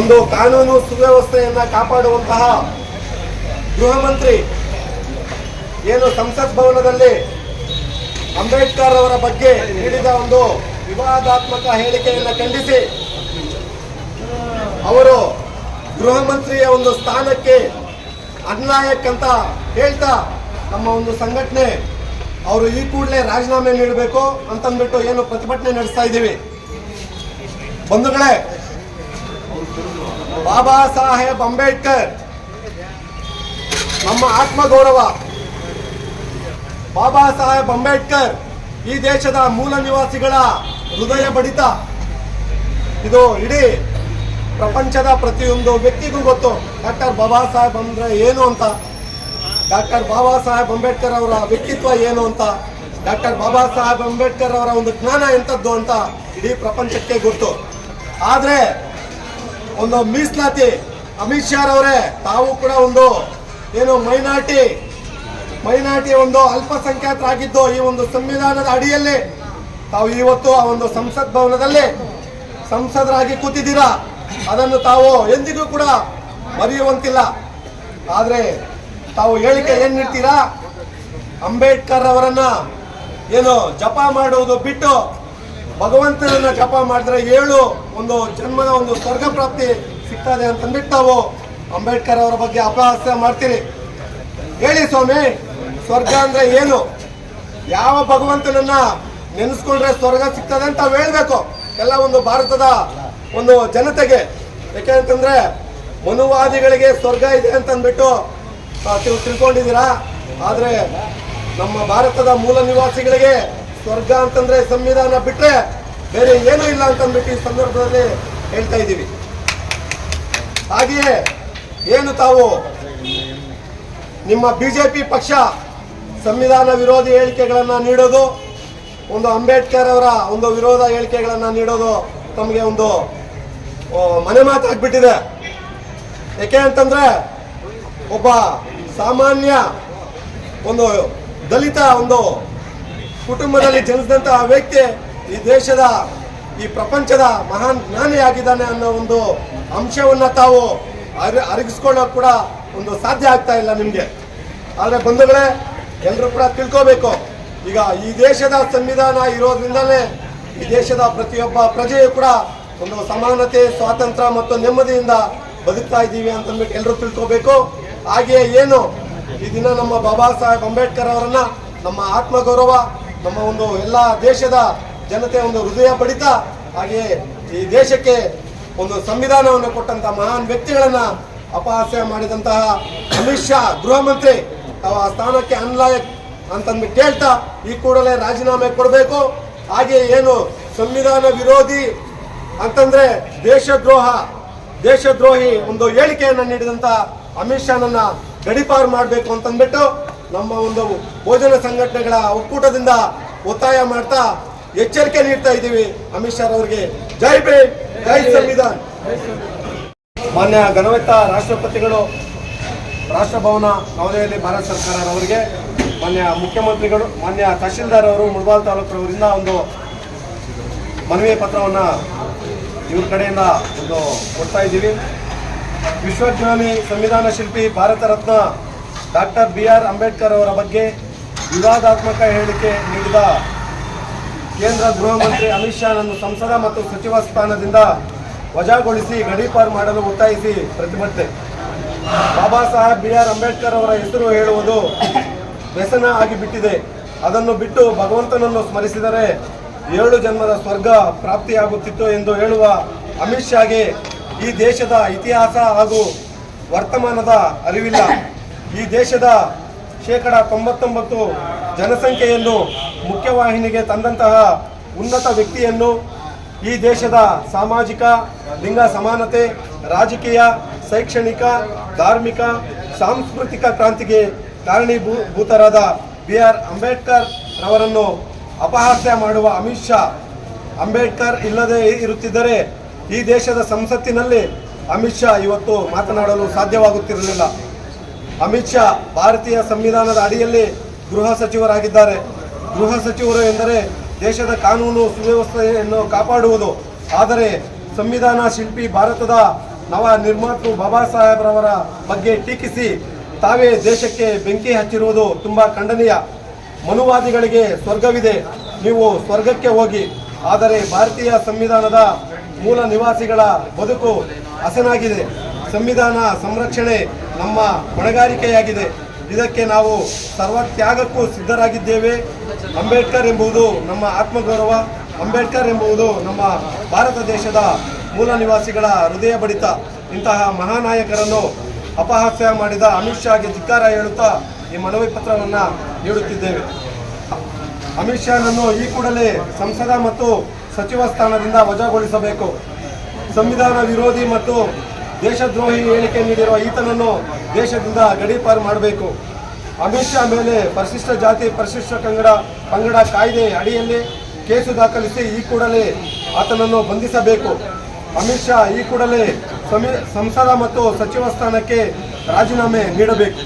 ಒಂದು ಕಾನೂನು ಸುವ್ಯವಸ್ಥೆಯನ್ನ ಕಾಪಾಡುವಂತಹ ಗೃಹ ಮಂತ್ರಿ ಏನು ಸಂಸತ್ ಭವನದಲ್ಲಿ ಅಂಬೇಡ್ಕರ್ ಅವರ ಬಗ್ಗೆ ನೀಡಿದ ಒಂದು ವಿವಾದಾತ್ಮಕ ಹೇಳಿಕೆಯನ್ನು ಖಂಡಿಸಿ, ಅವರು ಗೃಹ ಮಂತ್ರಿಯ ಒಂದು ಸ್ಥಾನಕ್ಕೆ ಅನ್ಲಾಯಕ್ಕಂತ ಹೇಳ್ತಾ ನಮ್ಮ ಒಂದು ಸಂಘಟನೆ ಅವರು ಈ ಕೂಡಲೇ ರಾಜೀನಾಮೆ ನೀಡಬೇಕು ಅಂತಂದ್ಬಿಟ್ಟು ಏನು ಪ್ರತಿಭಟನೆ ನಡೆಸ್ತಾ ಇದ್ದೀವಿ. ಬಂಧುಗಳೇ ಬಾಬಾ ಸಾಹೇಬ್ ಅಂಬೇಡ್ಕರ್. ನಮ್ಮ ಆತ್ಮಗೌರವ ಬಾಬಾ ಸಾಹೇಬ್ ಅಂಬೇಡ್ಕರ್ ಈ ದೇಶದ ಮೂಲ ನಿವಾಸಿಗಳ ಹೃದಯ ಬಡಿತ. ಇದು ಇಡೀ ಪ್ರಪಂಚದ ಪ್ರತಿಯೊಂದು ವ್ಯಕ್ತಿಗೂ ಗೊತ್ತು. ಡಾಕ್ಟರ್ ಬಾಬಾ ಸಾಹೇಬ್ ಅಂದ್ರೆ ಏನು ಅಂತ? ಡಾಕ್ಟರ್ ಬಾಬಾ ಸಾಹೇಬ್ ಅಂಬೇಡ್ಕರ್ ಅವರ ವ್ಯಕ್ತಿತ್ವ ಏನು ಅಂತ? ಡಾಕ್ಟರ್ ಬಾಬಾ ಸಾಹೇಬ್ ಅಂಬೇಡ್ಕರ್ ಅವರ ಒಂದು ಜ್ಞಾನ ಎಂಥದ್ದು ಅಂತ ಇಡೀ ಪ್ರಪಂಚಕ್ಕೆ ಗೊತ್ತು. ಆದ್ರೆ ಒಂದು ಮೀಸಲಾತಿ. ಅಮಿತ್ ಶಾ ಅವರೇ ತಾವು ಕೂಡ ಒಂದು ಏನು ಮೈನಾರಿಟಿ ಮೈನಾರಿಟಿ ಒಂದು ಅಲ್ಪಸಂಖ್ಯಾತರಾಗಿದ್ದು ಈ ಒಂದು ಸಂವಿಧಾನದ ಅಡಿಯಲ್ಲಿ ತಾವು ಇವತ್ತು ಆ ಒಂದು ಸಂಸತ್ ಭವನದಲ್ಲಿ ಸಂಸದರಾಗಿ ಕೂತಿದ್ದೀರಾ? ಅದನ್ನು ತಾವು ಎಂದಿಗೂ ಕೂಡ ಮರೆಯುವಂತಿಲ್ಲ. ಆದರೆ ತಾವು ಹೇಳಿಕೆ ಏನ್ ನೀಡ್ತೀರಾ? ಅಂಬೇಡ್ಕರ್ ಅವರನ್ನ ಏನು ಜಪ ಮಾಡುವುದು ಬಿಟ್ಟು ಭಗವಂತನನ್ನ ಜಪ ಮಾಡಿದ್ರೆ ಏಳು ಒಂದು ಜನ್ಮದ ಒಂದು ಸ್ವರ್ಗ ಪ್ರಾಪ್ತಿ ಸಿಗ್ತದೆ ಅಂತಂದ್ಬಿಟ್ಟು ನಾವು ಅಂಬೇಡ್ಕರ್ ಅವರ ಬಗ್ಗೆ ಅಪಹಾಸ್ಯ ಮಾಡ್ತೀರಿ. ಹೇಳಿ ಸ್ವಾಮಿ, ಸ್ವರ್ಗ ಅಂದ್ರೆ ಏನು? ಯಾವ ಭಗವಂತನನ್ನ ನೆನೆಸ್ಕೊಂಡ್ರೆ ಸ್ವರ್ಗ ಸಿಗ್ತದೆ ಅಂತ ಹೇಳ್ಬೇಕು. ಎಲ್ಲ ಒಂದು ಭಾರತದ ಒಂದು ಜನತೆಗೆ. ಯಾಕೆಂತಂದ್ರೆ ಮನುವಾದಿಗಳಿಗೆ ಸ್ವರ್ಗ ಇದೆ ಅಂತಂದ್ಬಿಟ್ಟು ತಿಳ್ಕೊಂಡಿದ್ದೀರಾ? ಆದ್ರೆ ನಮ್ಮ ಭಾರತದ ಮೂಲ ನಿವಾಸಿಗಳಿಗೆ ಸ್ವರ್ಗ ಅಂತಂದ್ರೆ ಸಂವಿಧಾನ ಬಿಟ್ರೆ ಬೇರೆ ಏನೂ ಇಲ್ಲ ಅಂತಂದ್ಬಿಟ್ಟು ಈ ಸಂದರ್ಭದಲ್ಲಿ ಹೇಳ್ತಾ ಇದ್ದೀವಿ. ಹಾಗೆಯೇ ಏನು ತಾವು ನಿಮ್ಮ ಬಿಜೆಪಿ ಪಕ್ಷ ಸಂವಿಧಾನ ವಿರೋಧಿ ಹೇಳಿಕೆಗಳನ್ನು ನೀಡೋದು, ಒಂದು ಅಂಬೇಡ್ಕರ್ ಅವರ ಒಂದು ವಿರೋಧ ಹೇಳಿಕೆಗಳನ್ನು ನೀಡೋದು ತಮಗೆ ಒಂದು ಮನೆ ಮಾತಾಗ್ಬಿಟ್ಟಿದೆ ಯಾಕೆ ಅಂತಂದ್ರೆ ಒಬ್ಬ ಸಾಮಾನ್ಯ ಒಂದು ದಲಿತ ಒಂದು ಕುಟುಂಬದಲ್ಲಿ ಜನಿಸಿದಂತಹ ವ್ಯಕ್ತಿ ಈ ದೇಶದ, ಈ ಪ್ರಪಂಚದ ಮಹಾನ್ ಜ್ಞಾನಿಯಾಗಿದ್ದಾನೆ ಅನ್ನೋ ಒಂದು ಅಂಶವನ್ನ ತಾವು ಅರಿ, ಅರಗಿಸ್ಕೊಳ್ಳೋಕೆ ಕೂಡ ಒಂದು ಸಾಧ್ಯ ಆಗ್ತಾ ಇಲ್ಲ ನಿಮಗೆ. ಆದರೆ ಬಂಧುಗಳೇ ಎಲ್ಲರೂ ಕೂಡ ತಿಳ್ಕೋಬೇಕು. ಈಗ ಈ ದೇಶದ ಸಂವಿಧಾನ ಇರೋದ್ರಿಂದಲೇ ಈ ದೇಶದ ಪ್ರತಿಯೊಬ್ಬ ಪ್ರಜೆಯು ಕೂಡ ಒಂದು ಸಮಾನತೆ, ಸ್ವಾತಂತ್ರ್ಯ ಮತ್ತು ನೆಮ್ಮದಿಯಿಂದ ಬದುಕ್ತಾ ಇದ್ದೀವಿ ಅಂತಂದ್ಬಿಟ್ಟು ಎಲ್ಲರೂ ತಿಳ್ಕೋಬೇಕು. ಹಾಗೆಯೇ ಏನು? ಈ ದಿನ ನಮ್ಮ ಬಾಬಾ ಸಾಹೇಬ್ ಅಂಬೇಡ್ಕರ್ ಅವರನ್ನ ನಮ್ಮ ಆತ್ಮಗೌರವ ನಮ್ಮ ಒಂದು ಎಲ್ಲ ದೇಶದ ಜನತೆ ಒಂದು ಹೃದಯ ಬಡಿತ. ಹಾಗೆಯೇ ಈ ದೇಶಕ್ಕೆ ಒಂದು ಸಂವಿಧಾನವನ್ನು ಕೊಟ್ಟಂತಹ ಮಹಾನ್ ವ್ಯಕ್ತಿಗಳನ್ನ ಅಪಹಾಸ್ಯ ಮಾಡಿದಂತಹ ಅಮಿತ್ ಶಾ, ಗೃಹ ಮಂತ್ರಿ ಆ ಸ್ಥಾನಕ್ಕೆ ಅನ್ಲಾಯಕ್ ಅಂತಂದು ಕೇಳ್ತಾ ಈ ಕೂಡಲೇ ರಾಜೀನಾಮೆ ಕೊಡಬೇಕು. ಹಾಗೆ ಏನು ಸಂವಿಧಾನ ವಿರೋಧಿ ಅಂತಂದ್ರೆ ದೇಶದ್ರೋಹ, ದೇಶದ್ರೋಹಿ ಒಂದು ಹೇಳಿಕೆಯನ್ನು ನೀಡಿದಂತ ಅಮಿತ್ ಶಾನನ್ನ ಗಡಿಪಾರು ಮಾಡಬೇಕು ಅಂತಂದ್ಬಿಟ್ಟು ನಮ್ಮ ಒಂದು ಭೋಜನ ಸಂಘಟನೆಗಳ ಒಕ್ಕೂಟದಿಂದ ಒತ್ತಾಯ ಮಾಡ್ತಾ ಎಚ್ಚರಿಕೆ ನೀಡ್ತಾ ಇದ್ದೀವಿ. ಅಮಿತ್ ಶಾ ಅವರಿಗೆ ಜೈ ಬೇ ಜೈ ಸಂವಿಧಾನ್. ಮಾನ್ಯ ಘನವೆತ್ತ ರಾಷ್ಟ್ರಪತಿಗಳು, ರಾಷ್ಟ್ರಭವನ ನವದೆಹಲಿ ಭಾರತ ಸರ್ಕಾರ ಅವರಿಗೆ ಮಾನ್ಯ ಮುಖ್ಯಮಂತ್ರಿಗಳು, ಮಾನ್ಯ ತಹಶೀಲ್ದಾರ್ ಅವರು, ಮುಳಬಾಲ್ ತಾಲೂಕಿನವರಿಂದ ಒಂದು ಮನವಿ ಪತ್ರವನ್ನು ಇವ್ರ ಕಡೆಯಿಂದ ಒಂದು ಕೊಡ್ತಾ ಇದ್ದೀವಿ. ವಿಶ್ವಜ್ಞಾನಿ ಸಂವಿಧಾನ ಶಿಲ್ಪಿ Bharat Ratna doctor B R Ambedkar ಅವರ ಬಗ್ಗೆ ವಿವಾದಾತ್ಮಕ ಹೇಳಿಕೆ ನೀಡಿದ ಕೇಂದ್ರ ಗೃಹ ಮಂತ್ರಿ ಅಮಿತ್ ಶಾನನ್ನು ಸಂಸದ ಮತ್ತು ಸಚಿವ ಸ್ಥಾನದಿಂದ ವಜಾಗೊಳಿಸಿ ಗಡೀಪಾರು ಮಾಡಲು ಒತ್ತಾಯಿಸಿ ಪ್ರತಿಭಟನೆ. ಬಾಬಾ ಸಾಹೇಬ್ ಬಿ ಆರ್ ಅಂಬೇಡ್ಕರ್ ಅವರ ಹೆಸರು ಹೇಳುವುದು ವ್ಯಸನ ಆಗಿಬಿಟ್ಟಿದೆ. ಅದನ್ನು ಬಿಟ್ಟು ಭಗವಂತನನ್ನು ಸ್ಮರಿಸಿದರೆ ಏಳು ಜನ್ಮದ ಸ್ವರ್ಗ ಪ್ರಾಪ್ತಿಯಾಗುತ್ತಿತ್ತು ಎಂದು ಹೇಳುವ ಅಮಿತ್ ಶಾಗೆ ಈ ದೇಶದ ಇತಿಹಾಸ ಹಾಗೂ ವರ್ತಮಾನದ ಅರಿವಿಲ್ಲ. ಈ ದೇಶದ ಶೇಕಡ ತೊಂಬತ್ತೊಂಬತ್ತು ಜನಸಂಖ್ಯೆಯನ್ನು ಮುಖ್ಯವಾಹಿನಿಗೆ ತಂದಂತಹ ಉನ್ನತ ವ್ಯಕ್ತಿಯನ್ನು ಈ ದೇಶದ ಸಾಮಾಜಿಕ, ಲಿಂಗ ಸಮಾನತೆ, ರಾಜಕೀಯ, ಶೈಕ್ಷಣಿಕ, ಧಾರ್ಮಿಕ, ಸಾಂಸ್ಕೃತಿಕ ಕ್ರಾಂತಿಗೆ ಕಾರಣೀಭೂತರಾದ ಬಿ ಆರ್ ಅಂಬೇಡ್ಕರ್ ರವರನ್ನು ಅಪಹಾಸ್ಯ ಮಾಡುವ ಅಮಿತ್ ಶಾ ಅಂಬೇಡ್ಕರ್ ಇಲ್ಲದೆ ಇರುತ್ತಿದ್ದರೆ ಈ ದೇಶದ ಸಂಸತ್ತಿನಲ್ಲಿ ಅಮಿತ್ ಶಾ ಇವತ್ತು ಮಾತನಾಡಲು ಸಾಧ್ಯವಾಗುತ್ತಿರಲಿಲ್ಲ. ಅಮಿತ್ ಶಾ ಭಾರತೀಯ ಸಂವಿಧಾನದ ಅಡಿಯಲ್ಲಿ ಗೃಹ ಸಚಿವರಾಗಿದ್ದಾರೆ. ಗೃಹ ಸಚಿವರು ಎಂದರೆ ದೇಶದ ಕಾನೂನು ಸುವ್ಯವಸ್ಥೆಯನ್ನು ಕಾಪಾಡುವುದು. ಆದರೆ ಸಂವಿಧಾನ ಶಿಲ್ಪಿ ಭಾರತದ ನವ ನಿರ್ಮಾತೃ ಬಾಬಾ ಸಾಹೇಬ್ರವರ ಬಗ್ಗೆ ಟೀಕಿಸಿ ತಾವೇ ದೇಶಕ್ಕೆ ಬೆಂಕಿ ಹಚ್ಚಿರುವುದು ತುಂಬ ಖಂಡನೀಯ. ಮನುವಾದಿಗಳಿಗೆ ಸ್ವರ್ಗವಿದೆ. ನೀವು ಸ್ವರ್ಗಕ್ಕೆ ಹೋಗಿ. ಆದರೆ ಭಾರತೀಯ ಸಂವಿಧಾನದ ಮೂಲ ನಿವಾಸಿಗಳ ಬದುಕು ಹಸನಾಗಿದೆ. ಸಂವಿಧಾನ ಸಂರಕ್ಷಣೆ ನಮ್ಮ ಹೊಣೆಗಾರಿಕೆಯಾಗಿದೆ. ಇದಕ್ಕೆ ನಾವು ಸರ್ವತ್ಯಾಗಕ್ಕೂ ಸಿದ್ಧರಾಗಿದ್ದೇವೆ. ಅಂಬೇಡ್ಕರ್ ಎಂಬುದು ನಮ್ಮ ಆತ್ಮಗೌರವ. ಅಂಬೇಡ್ಕರ್ ಎಂಬುದು ನಮ್ಮ ಭಾರತ ದೇಶದ ಮೂಲ ನಿವಾಸಿಗಳ ಹೃದಯ ಬಡಿತ. ಇಂತಹ ಮಹಾನಾಯಕರನ್ನು ಅಪಹಾಸ್ಯ ಮಾಡಿದ ಅಮಿತ್ ಶಾಗೆ ಧಿಕ್ಕಾರ ಹೇಳುತ್ತಾ ಈ ಮನವಿ ಪತ್ರವನ್ನು ನೀಡುತ್ತಿದ್ದೇವೆ. ಅಮಿತ್ ಶಾನನ್ನು ಈ ಕೂಡಲೇ ಸಂಸದ ಮತ್ತು ಸಚಿವ ಸ್ಥಾನದಿಂದ ವಜಾಗೊಳಿಸಬೇಕು. ಸಂವಿಧಾನ ವಿರೋಧಿ ಮತ್ತು ದೇಶದ್ರೋಹಿ ಹೇಳಿಕೆ ನೀಡಿರುವ ಈತನನ್ನು ದೇಶದಿಂದ ಗಡೀಪಾರು ಮಾಡಬೇಕು. ಅಮಿತ್ ಶಾ ಮೇಲೆ ಪರಿಶಿಷ್ಟ ಜಾತಿ, ಪರಿಶಿಷ್ಟ ಕಂಗಡ, ಪಂಗಡ ಕಾಯ್ದೆ ಅಡಿಯಲ್ಲಿ ಕೇಸು ದಾಖಲಿಸಿ ಈ ಕೂಡಲೇ ಆತನನ್ನು ಬಂಧಿಸಬೇಕು. ಅಮಿತ್ ಶಾ ಈ ಕೂಡಲೇ ಸಂಸದ ಮತ್ತು ಸಚಿವ ಸ್ಥಾನಕ್ಕೆ ರಾಜೀನಾಮೆ ನೀಡಬೇಕು.